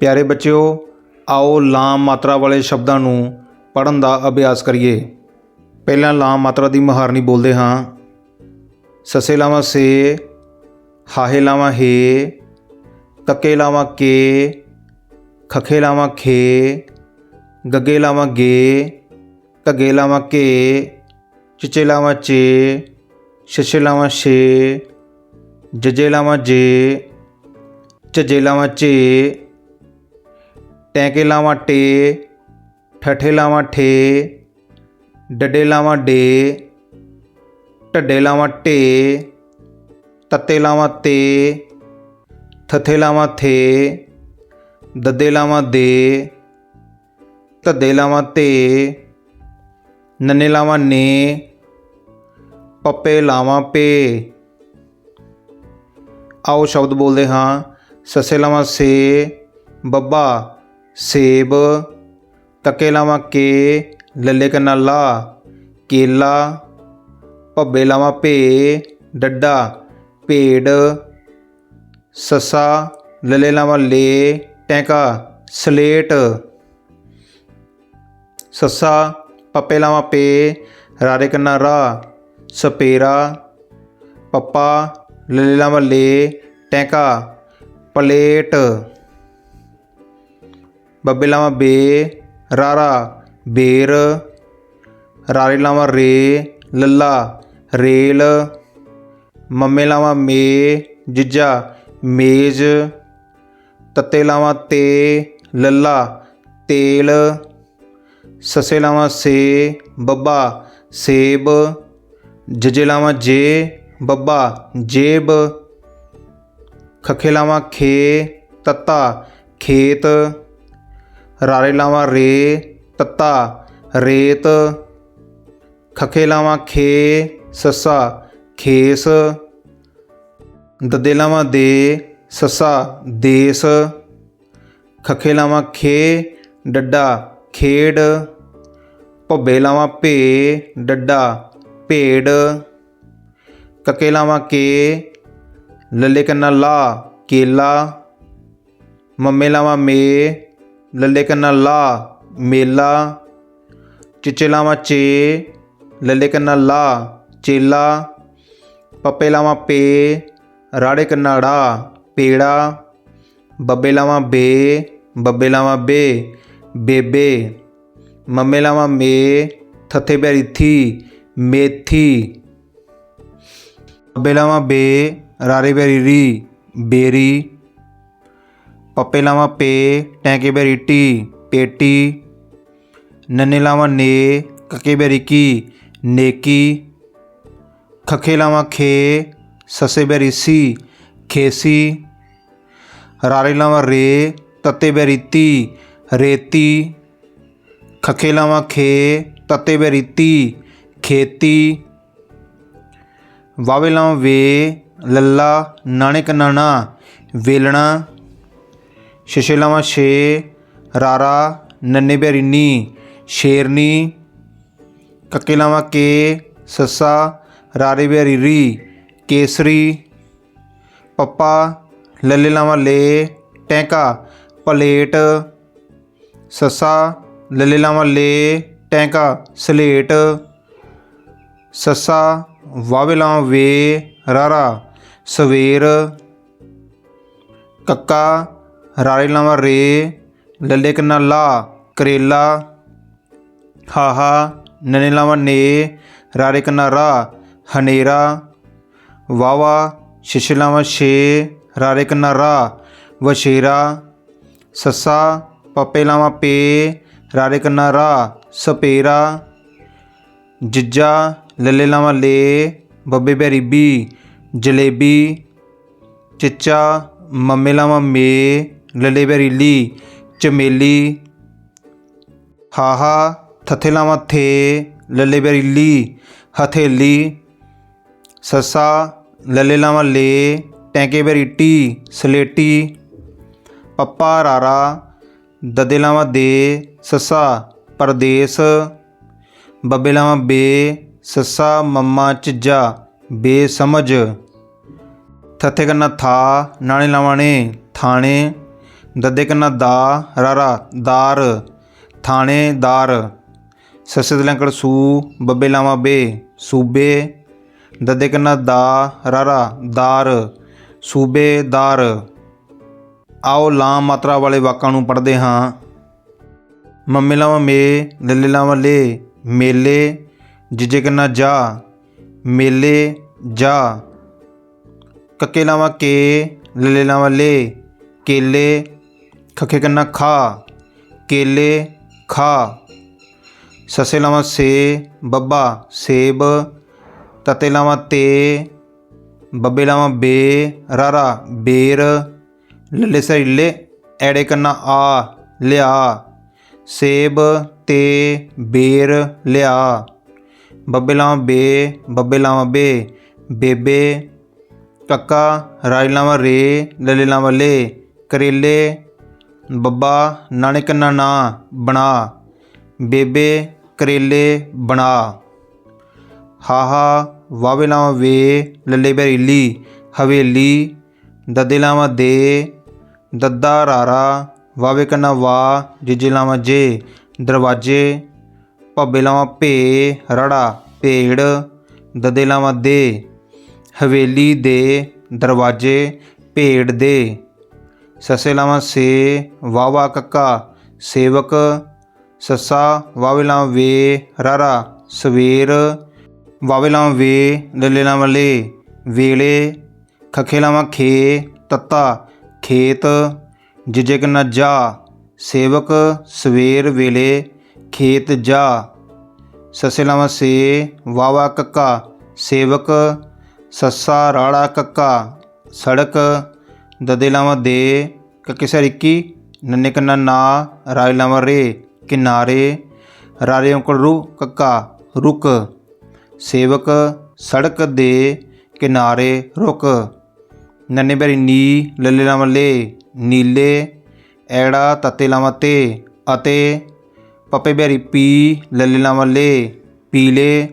ਪਿਆਰੇ ਬੱਚਿਓ, ਆਓ ਲਾਮ ਮਾਤਰਾ ਵਾਲੇ ਸ਼ਬਦਾਂ ਨੂੰ ਪੜ੍ਹਨ ਦਾ ਅਭਿਆਸ ਕਰੀਏ। ਪਹਿਲਾਂ ਲਾਮ ਮਾਤਰਾ ਦੀ ਮਹਾਰਨੀ ਬੋਲਦੇ ਹਾਂ। ਸਸੇ ਲਾਵਾਂ ਸੇ, ਹਾਹੇ ਲਾਵਾਂ ਹੇ, ਕੱਕੇ ਲਾਵਾਂ ਕੇ, ਖਖੇ ਲਾਵਾਂ ਖੇ, ਗੱਗੇ ਲਾਵਾਂ ਗੇ, ਘੱਗੇ ਲਾਵਾਂ ਕੇ, ਚਿਚੇ ਲਾਵਾਂ ਚੇ, ਛਛੇ ਲਾਵਾਂ ਛੇ, ਜਜੇ ਲਾਵਾਂ ਜੇ, ਝੱਜੇ ਲਾਵਾਂ ਝੇ ਟੈਂਕੇ ਲਾਵਾਂ ਟੇ, ਠੱਠੇ ਲਾਵਾਂ ਠੇ, ਡੱਡੇ ਲਾਵਾਂ ਡੇ, ਢੱਡੇ ਲਾਵਾਂ ਢੇ, ਤੱਤੇ ਲਾਵਾਂ ਤੇ, ਥੱਥੇ ਲਾਵਾਂ ਥੇ, ਦੱਦੇ ਲਾਵਾਂ ਦੇ, ਧੱਦੇ ਲਾਵਾਂ ਤੇ, ਨੰਨੇ ਲਾਵਾਂ ਨੇ, ਪੱਪੇ ਲਾਵਾਂ ਪੇ। ਆਓ ਸ਼ਬਦ ਬੋਲਦੇ ਹਾਂ, ਸੱਸੇ ਲਾਵਾਂ ਸੇ, ਬੱਬਾ। ਸੇਬ, ਤੱਕੇ ਲਾਵਾਂ ਕੇ, ਲੱਲੇ ਕੰਨਾ ਲਾ ਕੇਲਾ, ਭੱਬੇ ਲਾਵਾਂ ਭੇ, ਡੱਡਾ, ਭੇਡ, ਸੱਸਾ, ਲੱਲੇ ਲਾਵਾਂ ਲੇ, ਟੈਂਕਾ, ਸਲੇਟ, ਸੱਸਾ, ਪੱਪੇ ਲਾਵਾਂ ਪੇ, ਰਾਰੇ ਕੰਨਾ ਰਾ, ਸਪੇਰਾ, ਪੱਪਾ, ਲੱਲੇ ਲਾਵਾਂ ਲੇ, ਟੈਂਕਾ, ਪਲੇਟ। ਬੱਬੇ ਲਾਵਾਂ ਬੇ, ਰਾਰਾ, ਬੇਰ, ਰਾਰੇ ਲਾਵਾਂ ਰੇ, ਲੱਲਾ, ਰੇਲ, ਮੰਮੇ ਲਾਵਾਂ ਮੇ, ਜਿੱਜਾ, ਮੇਜ਼, ਤੱਤੇ ਲਾਵਾਂ ਤੇ, ਲੱਲਾ, ਤੇਲ, ਸਸੇ ਲਾਵਾਂ ਸੇ, ਬੱਬਾ, ਸੇਬ, ਜਜੇ ਲਾਵਾਂ ਜੇ, ਬੱਬਾ, ਜੇਬ, ਖਖੇ ਲਾਵਾਂ ਖੇ, ਤੱਤਾ, ਖੇਤ ਰਾਰੇ ਲਾਵਾਂ ਰੇ, ਤੱਤਾ, ਰੇਤ, ਖਖੇ ਲਾਵਾਂ ਖੇ, ਸੱਸਾ, ਖੇਸ, ਦੱਦੇ ਲਾਵਾਂ ਦੇ, ਸੱਸਾ, ਦੇਸ, ਖਖੇ ਲਾਵਾਂ ਖੇ, ਡੱਡਾ, ਖੇਡ, ਭੱਬੇ ਲਾਵਾਂ ਭੇ, ਡੱਡਾ ਭੇੜ ਕੱਕੇ ਲਾਵਾਂ ਕੇ, ਲੱਲੇ ਕੰਨਾ ਲਾ, ਕੇਲਾ, ਮੰਮੇ ਲਾਵਾਂ ਮੇ ਲੱਲੇ ਕੰਨਾ ਲਾ, ਮੇਲਾ ਚਿੱਚੇ ਲਾਵਾਂ ਚੇ, ਲੱਲੇ ਕੰਨਾ ਲਾ, ਚੇਲਾ, ਪੱਪੇ ਲਾਵਾਂ ਪੇ, ਰਾੜੇ ਕੰਨਾ ੜਾ, ਪੇੜਾ, ਬੱਬੇ ਲਾਵਾਂ ਬੇ, ਬੱਬੇ ਲਾਵਾਂ ਬੇ, ਬੇਬੇ, ਮੰਮੇ ਲਾਵਾਂ ਮੇ, ਥੱਥੇ ਬੈਰੀ ਥੀ, ਮੇਥੀ, ਬੱਬੇ ਲਾਵਾਂ ਬੇ ਰਾਰੇ ਬੈਰੀ ਰੀ, ਬੇਰੀ ਪੱਪੇ ਲਾਵਾਂ ਪੇ, ਟੈਂਕੇ ਬੈਰੀ ਟੀ ਪੇਟੀ। ਨੰਨੇ ਲਾਵਾਂ ਨੇ, ਕੱਕੇ ਬੈਰੀ ਕੀ ਨੇਕੀ। ਖਖੇ ਲਾਵਾਂ ਖੇ, ਸਸੇ ਬੈਰੀ ਸੀ ਖੇਸੀ। ਰਾਰੇ ਲਾਵਾਂ ਰੇ, ਤੱਤੇ ਬੈਰੀ ਤੀ ਰੇਤੀ। ਖਖੇ ਲਾਵਾਂ ਖੇ, ਤੱਤੇ ਬੈਰੀ ਤੀ ਖੇਤੀ। ਵਾਵੇ ਲਾਵਾਂ ਵੇ, ਲੱਲਾ ਨਾਣੇ ਕਨਾਣਾ ਵੇਲਣਾ। ਛਛੇ ਲਾਵਾਂ ਛੇ, ਰਾਰਾ, ਨੰਨੇ ਬੈਰੀ ਸ਼ੇਰਨੀ ਕੱਕੇ ਲਾਵਾਂ ਕੇ, ਸੱਸਾ, ਰਾਰੇ ਬੈਰੀ ਕੇਸਰੀ, ਪੱਪਾ ਲੱਲੇ ਲਾਵਾਂ ਲੇ, ਟੈਂਕਾ, ਪਲੇਟ, ਸੱਸਾ ਲੱਲੇ ਲਾਵਾਂ ਲੇ, ਟੈਂਕਾ, ਸਲੇਟ, ਸੱਸਾ ਵਾਵੇ ਲਾਵਾਂ ਵੇ, ਰਾਰਾ, ਸਵੇਰ, ਕੱਕਾ ਰਾਰੇ ਲਾਵਾਂ ਰੇ, ਲੱਲੇ ਕੰਨਾ ਲਾ, ਕਰੇਲਾ, ਹਾਹਾ, ਨਨੇ ਲਾਵਾਂ ਨੇ, ਰਾਰੇ ਕੰਨਾ ਰਾ, ਹਨੇਰਾ ਵਾਵਾ ਛਿਛੇ ਲਾਵਾਂ ਛੇ, ਰਾਰੇ ਕੰਨਾ ਰਾ ਵਸ਼ੇਰਾ ਸੱਸਾ, ਪੱਪੇ ਲਾਵਾਂ ਪੇ, ਰਾਰੇ ਕੰਨਾ ਰਾ, ਸਪੇਰਾ, ਜਿੱਜਾ, ਲੱਲੇ ਲਾਵਾਂ ਲੇ, ਬੱਬੇ ਬੈਰੀ ਬੀ ਜਲੇਬੀ, ਚਿੱਚਾ, ਮੰਮੇ ਲਾਵਾਂ ਮੇ ਲੱਲੇ ਬੈਰੀ ਚਮੇਲੀ, ਹਾਹਾ ਥੱਥੇ ਲਾਵਾਂ ਥੇ ਲੱਲੇ ਬੈਰੀਲੀ ਹਥੇਲੀ, ਸੱਸਾ ਲੱਲੇ ਲਾਵਾਂ ਲੇ ਟੈਂਕੇ ਬਰੀਟੀ ਸਲੇਟੀ, ਪੱਪਾ, ਰਾਰਾ ਦਦੇ ਲਾਵਾਂ ਦੇ, ਸੱਸਾ, ਪਰਦੇਸ ਬੱਬੇ ਲਾਵਾਂ ਬੇ, ਸੱਸਾ, ਮੰਮਾ ਝਿੱਜਾ ਬੇਸਮਝ ਥੱਥੇ ਕੰਨਾ ਥਾ ਨਾਣੇ ਲਾਵਾਂ ਨੇ, ਥਾਣੇ ਦੱਦੇ ਕੰਨਾ ਦਾ, ਰਾਰਾ, ਦਾਰ ਥਾਣੇਦਾਰ ਸੱਸੇ ਦੇ ਲੰਕੜ ਸੂ, ਬੱਬੇ ਲਾਵਾਂ ਬੇ, ਸੂਬੇ ਦੱਦੇ ਕੰਨਾ ਦਾ, ਰਾਰਾ, ਦਾਰ ਸੂਬੇਦਾਰ ਆਓ ਲਾਮ ਮਾਤਰਾ ਵਾਲੇ ਵਾਕਾਂ ਨੂੰ ਪੜ੍ਹਦੇ ਹਾਂ। ਮੰਮੇ ਲਾਵਾਂ ਮੇ, ਲੱਲੇ ਲਾਵਾਂ ਲੇ, ਮੇਲੇ, ਜਿਜੇ ਕੰਨਾ ਜਾ, ਮੇਲੇ, ਜਾ। ਕੱਕੇ ਲਾਵਾਂ ਕੇ, ਲੱਲੇ ਲਾਵਾਂ ਲੇ, ਕੇਲੇ ਖੱਖੇ ਕੰਨਾ ਖਾ, ਕੇਲੇ ਖਾ। ਸੱਸੇ ਲਾਵਾਂ ਸੇ ਬੱਬਾ ਸੇਬ, ਤਤੇ ਲਾਵਾਂ ਤੇ ਬੱਬੇ ਲਾਵਾਂ ਬੇ ਰਾਰਾ ਬੇਰ। ਲੱਲੇ ਸਰੀਲੇ ਐੜੇ ਕੰਨਾ ਆ, ਲਿਆ। ਸੇਬ ਤੇ ਬੇਰ ਲਿਆ। ਬੱਬੇ ਲਾਵਾਂ ਬੇ, ਬੱਬੇ ਲਾਵਾਂ ਬੇ, ਬੇਬੇ। ਕੱਕਾ, ਰਾਜ ਲਾਵਾਂ ਰੇ, ਲੱਲੇ ਲਾਵਾਂ ਲੇ, ਕਰੇਲੇ ਬੱਬਾ, ਨਾਨਕ ਕੰਨਾ ਨਾ, ਬਣਾ। ਬੇਬੇ, ਕਰੇਲੇ, ਬਣਾ। ਹਾਹਾ ਵਾਵੇ ਲਾਵਾਂ ਵੇ, ਲੱਲੇ ਬਰੀਲੀ ਹਵੇਲੀ। ਦੱਦੇ ਲਾਵਾਂ ਦੇ, ਦੱਦਾ ਰਾਰਾ ਵਾਵੇ ਕੰਨਾ ਵਾ, ਜਿਜੇ ਲਾਵਾਂ ਜੇ, ਦਰਵਾਜੇ। ਭੱਬੇ ਲਾਵਾਂ ਭੇ, ਰੜਾ, ਭੇੜ। ਦਦੇ ਲਾਵਾਂ ਦੇ, ਹਵੇਲੀ ਦੇ, ਦਰਵਾਜੇ, ਭੇੜ ਦੇ। ਸੱਸੇ ਲਾਵਾਂ ਸੇ ਵਾਵਾ ਕੱਕਾ, ਸੇਵਕ, ਸੱਸਾ ਵਾਵੇ ਲਾਵਾਂ ਵੇ ਰਾਰਾ, ਸਵੇਰ ਵਾਵੇ ਲਾਵਾਂ ਵੇ ਲੱਲੇ ਲਾਵਾਂ ਲੇ, ਵੇਲੇ, ਖੱਖੇ ਲਾਵਾਂ ਖੇ, ਤੱਤਾ, ਖੇਤ ਜਿਜੇ ਕੰਨਾ ਜਾ, ਸੇਵਕ, ਸਵੇਰ, ਵੇਲੇ, ਖੇਤ ਜਾ। ਸੱਸੇ ਲਾਵਾਂ ਸੇ ਵਾਵਾ ਕੱਕਾ, ਸੇਵਕ, ਸੱਸਾ, ਰਾੜਾ ਕੱਕਾ, ਸੜਕ ਦਦੇ ਲਾਵਾਂ ਦੇ ਕੱਕੇ ਸਰਿੱਕੀ ਨੰਨੇ ਕੰਨਾ ਨਾ ਰਾਜ ਲਾਵਾਂ ਰੇ, ਕਿਨਾਰੇ, ਰਾਰੇ ਉਂਕਲ ਰੂ, ਕੱਕਾ, ਰੁਕ, ਸੇਵਕ, ਸੜਕ ਦੇ ਕਿਨਾਰੇ, ਰੁਕ ਨੰਨੇ ਬਰੀ ਨੀ ਲੱਲੇ ਲਾਵਾਂ ਲੇ, ਨੀਲੇ, ਐੜਾ ਤਤੇ ਲਾਵਾਂ ਤੇ, ਅਤੇ ਪੱਪੇ ਬਰੀ ਪੀ ਲੱਲੇ ਲਾਵਾਂ ਲੇ, ਪੀਲੇ,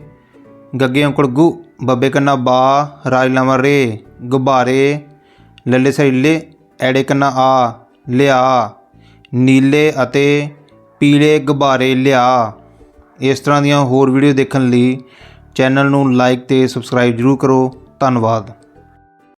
ਗੱਗੇ ਉਂਕਲ ਗੁ, ਬੱਬੇ ਕੰਨਾ ਬਾ ਰਾਜ ਲਾਵਾਂ ਰੇ, ਗੁਬਾਰੇ ਲੱਲੇ ਸਰੀਲੇ ਐੜੇ ਕੰਨਾ ਆ, ਲਿਆ, ਨੀਲੇ ਅਤੇ ਪੀਲੇ ਗੁਬਾਰੇ ਲਿਆ। ਇਸ ਤਰ੍ਹਾਂ ਦੀਆਂ ਹੋਰ ਵੀਡੀਓ ਦੇਖਣ ਲਈ ਚੈਨਲ ਨੂੰ ਲਾਈਕ ਤੇ ਸਬਸਕ੍ਰਾਈਬ ਜ਼ਰੂਰ ਕਰੋ। ਧੰਨਵਾਦ।